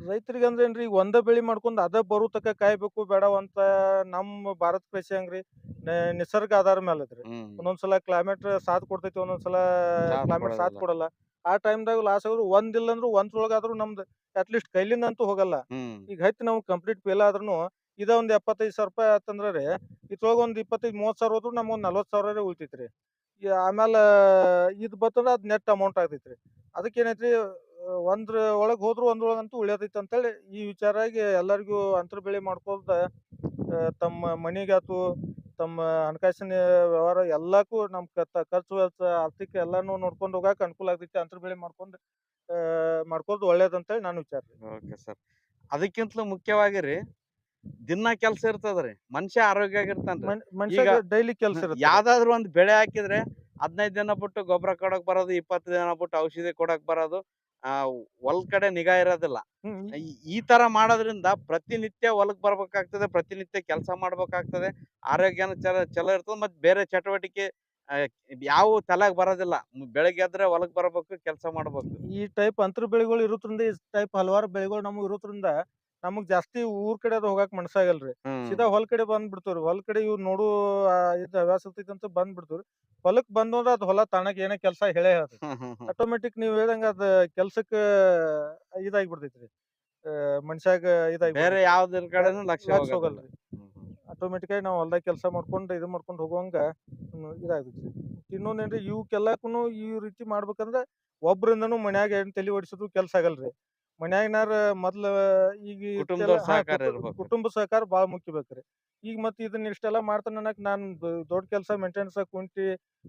ರೈತರಿಗೆ ಅಂದ್ರೆ ಏನ್ರಿ ಒಂದ ಬೆಳಿ ಮಾಡ್ಕೊಂಡ್ ಅದ ಬರು ತಕ ಕಾಯ್ಬೇಕು ಬೇಡವಂತ ನಮ್ಮ ಭಾರತ ಕೃಷಿ ಹಂಗ್ರಿ ನಿಸರ್ಗ ಆಧಾರ ಮೇಲೆ ಒಂದೊಂದ್ಸಲ ಕ್ಲೈಮೇಟ್ ಸಾಥ್ ಕೊಡ್ತೈತಿ ಒಂದೊಂದ್ಸಲ ಸಲ ಕ್ಲೈಮೇಟ್ ಸಾಥ್ ಕೊಡಲ್ಲ. ಆ ಟೈಮ್ದಾಗ ಲಾಸ್ ಆದ್ರು ಒಂದ್ ಇಲ್ಲ ಅಂದ್ರು ಒಂದ್ರೊಳಗಾದ್ರೂ ನಮ್ದು ಅಟ್ಲೀಸ್ಟ್ ಕೈಲಿಂದ ಅಂತೂ ಹೋಗಲ್ಲ. ಈಗ ಹತ್ತಿ ನಾವು ಕಂಪ್ಲೀಟ್ ಫೇಲ್ ಆದ್ರೂ ಇದ ಒಂದ್ ಎಪ್ಪತ್ತೈದು ಸಾವಿರ ರೂಪಾಯಿ ಆತಂದ್ರ ರೀ ಇದ್ರೊಳಗ ಒಂದ್ ಇಪ್ಪತ್ತೈದು ಮೂವತ್ ಸಾವಿರ ಹೋದ್ರು ನಮ್ಗ್ ಒಂದ್ ನಲ್ವತ್ ಸಾವಿರ ಉಳಿತೈತ್ರಿ. ಆಮೇಲೆ ಇದ್ ಬತ್ತಂದ್ರ ಅದ್ ನೆಟ್ ಅಮೌಂಟ್ ಆಗ್ತೈತ್ರಿ. ಅದಕ್ಕೆ ಏನೈತ್ರಿ ಒಂದ್ರ ಒಳಗ್ ಹೋದ್ರು ಒಂದ್ರೊಳಗಂತೂ ಉಳಿಯತೈತಿ ಅಂತೇಳಿ ಈ ವಿಚಾರಾಗಿ ಎಲ್ಲರಿಗೂ ಅಂತರ ಬೆಳೆ ಮಾಡ್ಕೊಳ್ತಾ ತಮ್ಮ ಮನಿಗಾತು ತಮ್ಮ ಹಣಕಾಸಿನ ವ್ಯವಹಾರ ಎಲ್ಲಕ್ಕೂ ನಮ್ಮ ಖರ್ಚು ವೆಚ್ಚ ಆರ್ಥಿಕ ಎಲ್ಲಾನು ನೋಡ್ಕೊಂಡು ಹೋಗಾಕ ಅನುಕೂಲ ಆಗ್ತೈತಿ. ಅಂತರ ಬೆಳೆ ಮಾಡ್ಕೊಂಡು ಆ, ಮಾಡ್ಕೊಳ್ಳೋದು ಒಳ್ಳೇದಂತೇಳಿ ನಾನು ವಿಚಾರ ಓಕೆ ಸರ್. ಅದಕ್ಕಿಂತಲೂ ಮುಖ್ಯವಾಗಿ ರೀ ದಿನ ಕೆಲಸ ಇರ್ತದ್ರಿ. ಮನುಷ್ಯ ಆರೋಗ್ಯ ಆಗಿರ್ತಾನ ಮನುಷ್ಯ ಡೈಲಿ ಕೆಲಸ ಇರುತ್ತೆ. ಯಾವ್ದಾದ್ರು ಒಂದ್ ಬೆಳೆ ಹಾಕಿದ್ರೆ ಹದಿನೈದು ದಿನ ಬಿಟ್ಟು ಗೊಬ್ಬರ ಕೊಡಕ್ ಬರೋದು ಇಪ್ಪತ್ತು ದಿನ ಬಿಟ್ಟು ಔಷಧಿ ಕೊಡಕ್ ಬರೋದು ಆ ಹೊಲ್ ಕಡೆ ನಿಗಾ ಇರೋದಿಲ್ಲ. ಈ- ತರ ಮಾಡೋದ್ರಿಂದ ಪ್ರತಿನಿತ್ಯ ಹೊಲಕ್ ಬರ್ಬೇಕಾಗ್ತದೆ ಪ್ರತಿನಿತ್ಯ ಕೆಲಸ ಮಾಡ್ಬೇಕಾಗ್ತದೆ ಆರೋಗ್ಯನ ಚಲ ಚಲೋ ಇರ್ತದೆ ಮತ್ತೆ ಬೇರೆ ಚಟುವಟಿಕೆ ಯಾವ ತಲೆಗ್ ಬರೋದಿಲ್ಲ. ಬೆಳಿಗ್ಗೆ ಎದ್ರೆ ಹೊಲಕ್ ಬರಬೇಕು ಕೆಲಸ ಮಾಡ್ಬೇಕು. ಈ ಟೈಪ್ ಅಂತರ ಬೆಳೆಗಳು ಇರೋದ್ರಿಂದ ಈ ಟೈಪ್ ಹಲವಾರು ಬೆಳೆಗಳು ನಮಗ್ ಇರೋದ್ರಿಂದ ನಮಗ್ ಜಾಸ್ತಿ ಊರ್ ಕಡೆ ಅದು ಹೋಗಾಕ್ ಮನ್ಸಾಗಲ್ರಿ. ಸೀದಾ ಹೊಲ್ ಕಡೆ ಬಂದ್ ಬಿಡ್ತೇವ್ರಿ ಹೊಲ್ ಕಡೆ ಇವ್ ನೋಡು ಇದ್ ಹವ್ಯಾಸ ಇರ್ತೈತಿ ಅಂತ ಬಂದ್ ಬಿಡ್ತೇವ್ರಿ ಹೊಲಕ್ ಬಂದ್ರ ಅದ್ ಹೊಲ ತಾನಾಗ ಏನೇ ಕೆಲಸ ಹೇಳೇ ಹೇಳ್ರಿ. ಆಟೋಮೆಟಿಕ್ ನೀವ್ ಹೇಳ್ದಂಗ ಅದ್ ಕೆಲ್ಸಕ್ಕ ಇದಾಗಿ ಬಿಡ್ತೈತ್ರಿ ಮನ್ಷ್ಯಾಗ ಇದಾಗಿ ಬೇರೆ ಯಾವ್ದ್ರ ಕಡೆ ಲಕ್ಷ ಹೋಗಲ್ರಿ. ಆಟೋಮೆಟಿಕ್ ಆಗಿ ನಾವು ಹೊಲ್ದಾಗ ಕೆಲಸ ಮಾಡ್ಕೊಂಡು ಇದು ಮಾಡ್ಕೊಂಡು ಹೋಗುವಂಗ ಹ್ಮ್, ಇದಾಗ್ತೈತಿ ಇನ್ನೊಂದೇನ್ರಿ ಇವಕ್ಕೆಲ್ಲಕ್ಕೂ ಈ ರೀತಿ ಮಾಡ್ಬೇಕಂದ್ರ ಒಬ್ರಿಂದನು ಮನ್ಯಾಗ ಏನ್ ತಲಿ ಓಡಿಸಿದ್ರು ಕೆಲ್ಸ ಆಗಲ್ರಿ. ಮನ್ಯಾಗಿನಾರ ಮೊದ್ಲ ಈಗ ಕುಟುಂಬದವ್ರ ಇಷ್ಟೆಲ್ಲ- ಹಾ, ಸಹಕಾರ ಕುಟು- ಇರ್ಬೇಕು. ಕುಟುಂಬ ಸಹಕಾರ ಬಾಳ ಮುಖ್ಯ ಬೇಕ್ರಿ ಈಗ ಮತ್ತೆ ಇದನ್ನ ಇಷ್ಟೆಲ್ಲ ಮಾಡ್ತಾನ ಅನ್ನಕ್ ನಾನ್ ದ- ದೊಡ್ಡ ಕೆಲಸ ಮೇಂಟೆನೆನ್ಸ್ ಕುಂಟಿ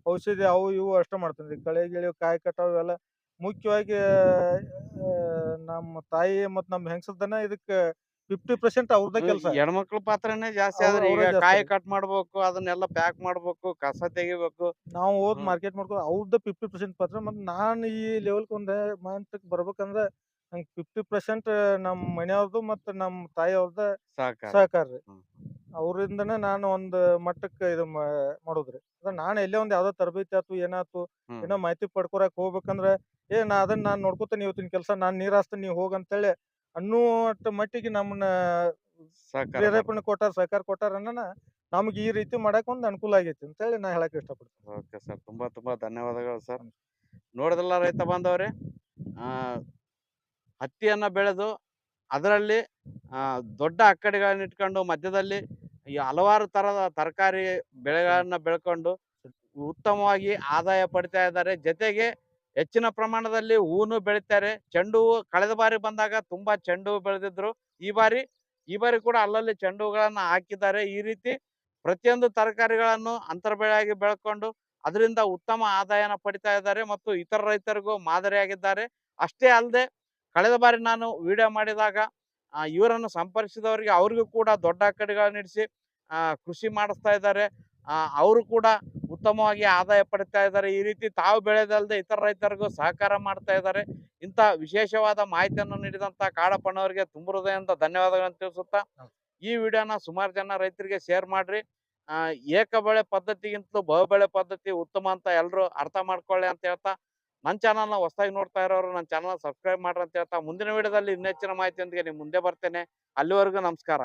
ಔಷಧಿ ಅವು ಇವು ಅಷ್ಟ ಮಾಡ್ತೇನ್ರಿ ಕಳೆ ಗಿಳೆ ಕಾಯಿ ಕಟಾವ್ ಇವೆಲ್ಲ ಮುಖ್ಯವಾಗಿ ಆ, ನಮ್ಮ ತಾಯಿ ಮತ್ತ್ ನಮ್ಮ ಹೆಂಗಸದನ ಇದಕ್ಕ ಫಿಫ್ಟಿ ಪರ್ಸೆಂಟ್ ಅವ್ರದ ಕೆಲಸ ಹೆಣ್ಮಕ್ಳ ಪಾತ್ರನೇ ಜಾಸ್ತಿ ಅವ್ರ- ಆದ್ರೆ ಈಗ ಅವ್ರೇ ಜಾಸ್ತಿ ಕಾಯಿ. ಕಟ್ ಮಾಡ್ಬೇಕು ಅದನ್ನೆಲ್ಲ ಪ್ಯಾಕ್ ಮಾಡ್ಬೇಕು ಕಸ ತೆಗಿಬೇಕು ನಾವು ಹೋದ್ ಹ್ಮ್. ಮಾರ್ಕೆಟ್ ಮಾಡ್ಕೊ ಅವ್ರದ್ದು ಫಿಫ್ಟಿ ಪರ್ಸೆಂಟ್ ಪಾತ್ರ ಮತ್ತ್ ನಾನ್ ಈ ಲೆವೆಲ್ ಒಂದ್ ಮಂತಕ್ ಬರ್ಬೇಕಂದ್ರ ನಂಗೆ ಫಿಫ್ಟಿ ಪರ್ಸೆಂಟ್ ನಮ್ಮ ಮನೆಯವ್ರದ್ದು ಮತ್ತ ನಮ್ಮ ತಾಯಿಯವ್ರದ ಸಹಕಾರ. ಸಹಕಾರ ರೀ ಹ್ಮ್. ನಾನ್ ನಾನು ಒಂದ್ ಮಟ್ಟಕ್ಕೆ ಇದು ಮಾ- ಮಾಡೋದ್ರಿ. ಅದ ನಾನ್ ಎಲ್ಲೇ ಒಂದ್ ಯಾವ್ದೋ ತರಬೇತಿ ಆತು ಏನಾತು ಹ್ಮ್. ಏನೋ ಮಾಹಿತಿ ಪಡ್ಕೊಳಕ್ ಹೋಗ್ಬೇಕಂದ್ರ ಏ ನಾ ಅದನ್ನ ನಾನ್ ನೋಡ್ಕೊತೇನೆ ಇವತ್ತಿನ ಕೆಲಸ ನಾನ್ ನೀರ್ ಹಾಸ್ತೀನಿ ನೀವ್ ಹೋಗಂತೇಳಿ ಅನ್ನುವಟ್ಟ ಮಟ್ಟಿಗೆ ನಮ್ಮನ್ನ ಸಹಕಾರ ಪ್ರೇರೇಪಣೆ ಕೊಟ್ಟಾರ ಸಹಕಾರ ಕೊಟ್ಟಾರ ಅನ್ನ ನಮ್ಗೆ ಈ ರೀತಿ ಮಾಡಕ್ ಒಂದ್ ಅನುಕೂಲ ಆಗೈತಿ ಅಂತೇಳಿ ನಾ ಹೇಳಕ್ ಇಷ್ಟಪಡ್ತೀನಿ. ಓಕೆ ಸರ್ ತುಂಬಾ ತುಂಬಾ ಧನ್ಯವಾದಗಳು ಸರ್. ನೋಡಿದ್ರಲ್ಲ ರೈತ ಬಾಂಧವರೇ. ಆ ಹತ್ತಿಯನ್ನ ಬೆಳೆದು ಅದರಲ್ಲಿ ದೊಡ್ಡ ಅಕ್ಕಡಿಗಳನ್ನ ಇಟ್ಕೊಂಡು ಮಧ್ಯದಲ್ಲಿ ಈ ಹಲವಾರು ತರದ ತರಕಾರಿ ಬೆಳೆಗಳನ್ನು ಬೆಳ್ಕೊಂಡು ಉತ್ತಮವಾಗಿ ಆದಾಯ ಪಡಿತಾ ಇದ್ದಾರೆ. ಜೊತೆಗೆ ಹೆಚ್ಚಿನ ಪ್ರಮಾಣದಲ್ಲಿ ಹೂನು ಬೆಳಿತಾರೆ. ಚೆಂಡು ಹೂವು ಕಳೆದ ಬಾರಿ ಬಂದಾಗ ತುಂಬಾ ಚೆಂಡು ಹೂ ಬೆಳೆದಿದ್ರು. ಈ ಬಾರಿ ಈ ಬಾರಿ ಕೂಡ ಅಲ್ಲಲ್ಲಿ ಚೆಂಡು ಹೂಗಳನ್ನ ಹಾಕಿದ್ದಾರೆ. ಈ ರೀತಿ ಪ್ರತಿಯೊಂದು ತರಕಾರಿಗಳನ್ನು ಅಂತರ ಬೆಳೆಯಾಗಿ ಬೆಳ್ಕೊಂಡು ಅದರಿಂದ ಉತ್ತಮ ಆದಾಯನ ಪಡಿತಾ ಇದ್ದಾರೆ ಮತ್ತು ಇತರ ರೈತರಿಗೂ ಮಾದರಿಯಾಗಿದ್ದಾರೆ. ಅಷ್ಟೇ ಅಲ್ಲದೆ ಕಳೆದ ಬಾರಿ ನಾನು ವಿಡಿಯೋ ಮಾಡಿದಾಗ ಇವರನ್ನು ಸಂಪರ್ಕಿಸಿದವರಿಗೆ ಅವ್ರಿಗೂ ಕೂಡ ದೊಡ್ಡ ಕಡೆಗಳನ್ನ ಇಡಿಸಿ ಕೃಷಿ ಮಾಡಿಸ್ತಾ ಇದ್ದಾರೆ. ಅವರು ಕೂಡ ಉತ್ತಮವಾಗಿ ಆದಾಯ ಪಡಿತಾ ಇದ್ದಾರೆ. ಈ ರೀತಿ ತಾವು ಬೆಳೆದಲ್ಲದೆ ಇತರ ರೈತರಿಗೂ ಸಹಕಾರ ಮಾಡ್ತಾ ಇದ್ದಾರೆ. ಇಂಥ ವಿಶೇಷವಾದ ಮಾಹಿತಿಯನ್ನು ನೀಡಿದಂಥ ಕಾಡಪ್ಪನವರಿಗೆ ತುಂಬ ಹೃದಯದಿಂದ ಧನ್ಯವಾದಗಳನ್ನು ತಿಳಿಸುತ್ತಾ ಈ ವಿಡಿಯೋನ ಸುಮಾರು ಜನ ರೈತರಿಗೆ ಶೇರ್ ಮಾಡಿರಿ. ಏಕ ಬೆಳೆ ಪದ್ಧತಿಗಿಂತಲೂ ಬಹುಬೆಳೆ ಪದ್ಧತಿ ಉತ್ತಮ ಅಂತ ಎಲ್ಲರೂ ಅರ್ಥ ಮಾಡ್ಕೊಳ್ಳಿ ಅಂತ ಹೇಳ್ತಾ ನನ್ನ ಚಾನಲ್ನ ಹೊಸದಾಗಿ ನೋಡ್ತಾ ಇರೋರು ನನ್ನ ಚಾನಲ್ ಸಬ್ಸ್ಕ್ರೈಬ್ ಮಾಡ್ರಿ ಅಂತ ಹೇಳ್ತಾ ಮುಂದಿನ ವಿಡಿಯೋದಲ್ಲಿ ಇನ್ನೆಚ್ಚಿನ ಮಾಹಿತಿಯೊಂದಿಗೆ ನಿಮ್ಮ ಮುಂದೆ ಬರ್ತೇನೆ. ಅಲ್ಲಿವರೆಗೂ ನಮಸ್ಕಾರ.